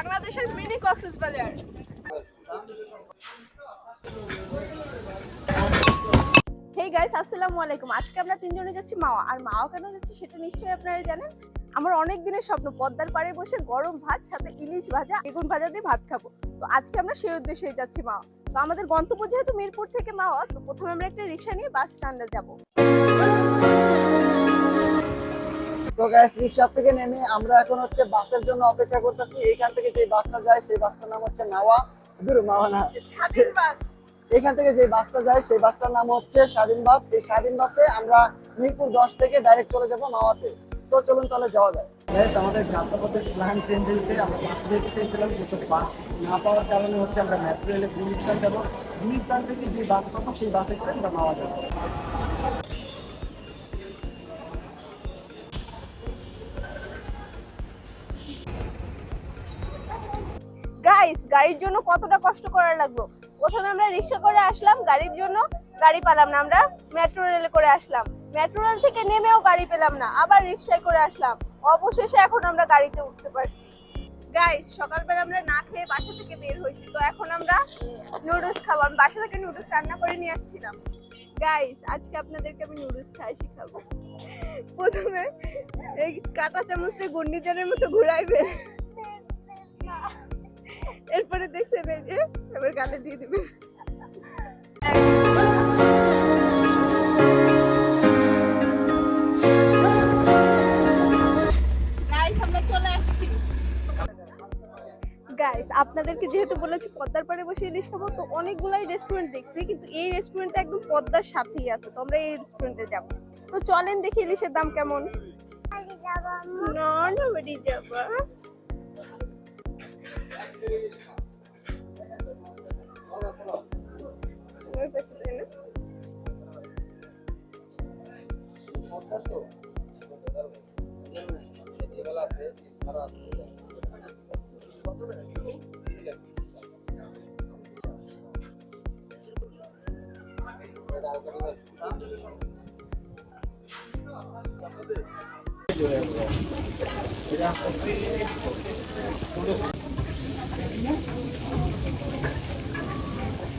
বাংলাদেশের মিনি কক্সেস বাজার। Hey guys আসসালামু আলাইকুম। আজকে আমরা তিনজনে যাচ্ছি মাওয়া। আর মাওয়া কেন যাচ্ছি সেটা নিশ্চয়ই আপনারা জানেন। আমার অনেক দিনের স্বপ্ন, পদ্মার পাড়ে বসে গরম ভাত, সাথে ইলিশ ভাজা, বেগুন ভাজা দিয়ে ভাত খাব। তো আজকে আমরা সেই উদ্দেশ্যেই যাচ্ছি মাওয়া। তো আমাদের গন্তব্য যেহেতু মিরপুর থেকে মাওয়া, তো প্রথমে আমরা একটা রিক্সা নিয়ে বাস স্ট্যান্ডে যাব। তো গ্যাস রিক্সা থেকে নেমে আমরা এখন হচ্ছে বাসের জন্য অপেক্ষা করতেছি। এইখান থেকে যে বাসটা যায় সেই বাসটার নাম হচ্ছে নাওয়া। দূর মাওয়া না এখান থেকে যে বাসটা যায় সেই বাসটার নাম হচ্ছে স্বাধীন বাস। এই স্বাধীন বাসে আমরা মিরপুর দশ থেকে ডাইরেক্ট চলে যাব মাওয়াতে। তো চলুন তাহলে যাওয়া যায় গ্যাস আমাদের যাত্রাপথের প্ল্যান চেঞ্জ হয়েছে। আমরা বাস যেতে চেয়েছিলাম কিন্তু বাস না পাওয়ার কারণে হচ্ছে আমরা মেট্রো রেলে গুলিস্তান যাব। গুলিস্তান থেকে যে বাস পাবো সেই বাসে করে আমরা মাওয়া যাব। গাইস গাড়ির জন্য কতটা কষ্ট করা লাগল? প্রথমে আমরা রিক্সা করে আসলাম, গাড়ির জন্য গাড়ি পেলাম না আমরা মেট্রো রেলে করে আসলাম। মেট্রো রেল থেকে নেমেও গাড়ি পেলাম না, আবার রিক্সায় করে আসলাম। অবশেষে এখন আমরা গাড়িতে উঠতে পারছি। গাইস সকালবেলা আমরা না খেয়ে বাসা থেকে বের হয়েছি, তো এখন আমরা নুডলস খাব। আমি বাসা থেকে নুডলস রান্না করে নিয়ে আসছিলাম। গাইস আজকে আপনাদেরকে আমি নুডলস খাই, শিখাবো। প্রথমে এই কাঁটা চামচটা ঘূর্ণিঝড়ের মতো ঘুরাইবেন এরপরে দেখছেন এই যে এবার গালে দিয়ে দিবেন গাইস আপনাদেরকে যেহেতু বলেছি পদ্মার পাড়ে বসে ইলিশ খাব তো অনেকগুলাই রেস্টুরেন্ট দেখছি কিন্তু এই রেস্টুরেন্টটা একদম পদ্মার সাথেই আছে তো আমরা এই রেস্টুরেন্টে যাব। তো চলেন দেখি ইলিশের দাম কেমন। না না বাড়ি যাবা। ওই পাশে তাই না? রাঁধুনির মধ্যে বসে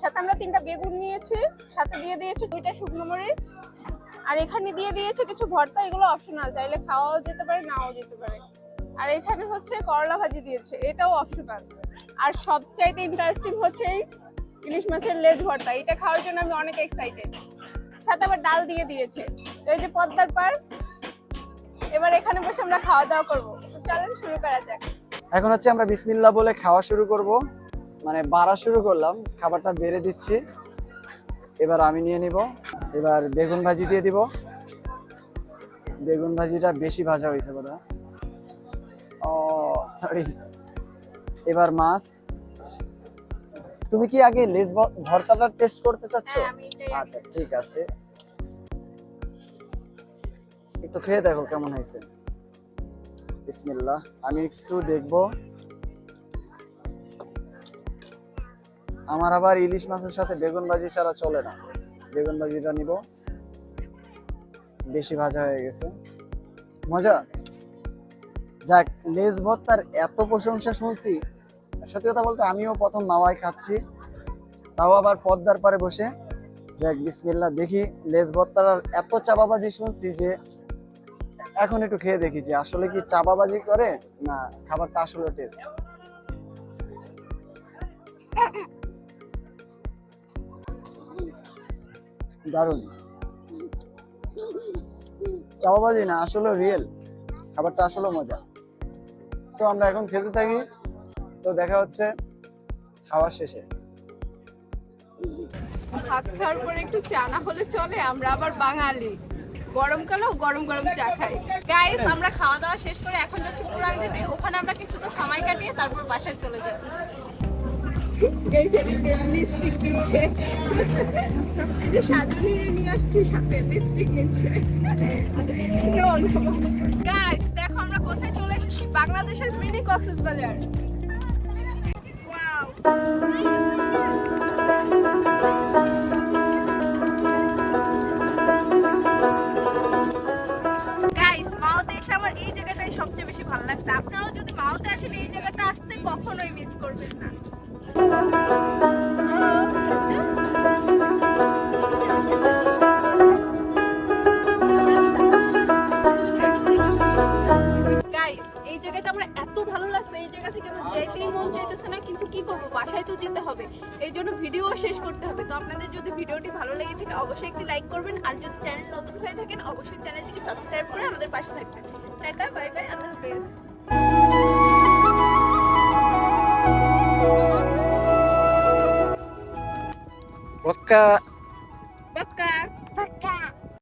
সাথে আমরা তিনটা বেগুন নিয়েছি, সাথে দিয়ে দিয়েছি দুইটা শুকনো মরিচ, আর এখানে দিয়ে দিয়েছে কিছু ভর্তা, এগুলো অপশনাল চাইলে খাওয়াও যেতে পারে, নাও যেতে পারে। আর এখানে হচ্ছে করলা ভাজি দিয়েছে, এটাও অপশনাল আর সবচাইতে ইন্টারেস্টিং হচ্ছে এই ইলিশ মাছের লেজ ভর্তা, এটা খাওয়ার জন্য আমি অনেক এক্সাইটেড সাথে আবার ডাল দিয়ে দিয়েছে, তো এই যে পদ্মার পার এবার এখানে বসে আমরা খাওয়া দাওয়া করব। চলেন শুরু করা যাক। এখন হচ্ছে আমরা বিসমিল্লাহ বলে খাওয়া শুরু করব। মানে বাড়া শুরু করলাম খাবারটা বেড়ে দিচ্ছি। এবার আমি নিয়ে নিব এবার বেগুন ভাজি দিয়ে দিব। বেগুন ভাজিটা বেশি ভাজা হয়েছে বোধ ও সরি এবার মাছ। তুমি কি আগে লেজ ভর্তাটা টেস্ট করতে চাচ্ছ? হ্যাঁ, আচ্ছা ঠিক আছে। একটু খেয়ে দেখো কেমন হয়েছে। বিসমিল্লাহ। আমি একটু দেখব। আমার আবার ইলিশ মাছের সাথে বেগুন ভাজি ছাড়া চলে না। বেগুন ভাজিটা নিব। বেশি ভাজা হয়ে গেছে। মজা? যাক, লেজ ভর্তার এত প্রশংসা শুনছি। সত্যি কথা বলতে আমিও প্রথম মাওয়াই খাচ্ছি। তাও আবার পদ্মার পারে বসে। যাক, বিসমিল্লাহ, দেখি লেজ ভর্তার এত চাপাবাজি শুনছি যে, এখন একটু খেয়ে দেখি যে আসলে কি চাপাবাজি করে না খাবারটা আসলে টেস্ট দারুণ। চাপাবাজি না আসলে রিয়েল খাবারটা আসলে মজা। তো আমরা এখন খেতে থাকি। তো দেখা হচ্ছে খাওয়ার শেষে। ভাত খাওয়ার পরে একটু চা না হলে চলে, আমরা আবার বাঙালি। গরমকালেও গরম গরম চা খাই। গাইস আমরা খাওয়া দাওয়া শেষ করে এখন যাচ্ছি পুরান ঘাটে। ওখানে আমরা কিছুটা সময় কাটিয়ে তারপর বাসায় চলে যাব। গাইস আমরা কোথায় চলে এসেছি? বাংলাদেশের আমার এই জায়গাটাই সবচেয়ে বেশি ভালো লাগছে। আপনারাও যদি মাওতে আসেন, এই জায়গাটা আসতে কখনোই মিস করবেন না। এই জন্য ভিডিও শেষ করতে হবে। তো আপনাদের যদি ভিডিওটি ভালো লেগে থাকে, অবশ্যই একটি লাইক করবেন। আর যদি চ্যানেল নতুন হয়ে থাকেন, অবশ্যই চ্যানেলটিকে সাবস্ক্রাইব করে আমাদের পাশে থাকবেন। Tata época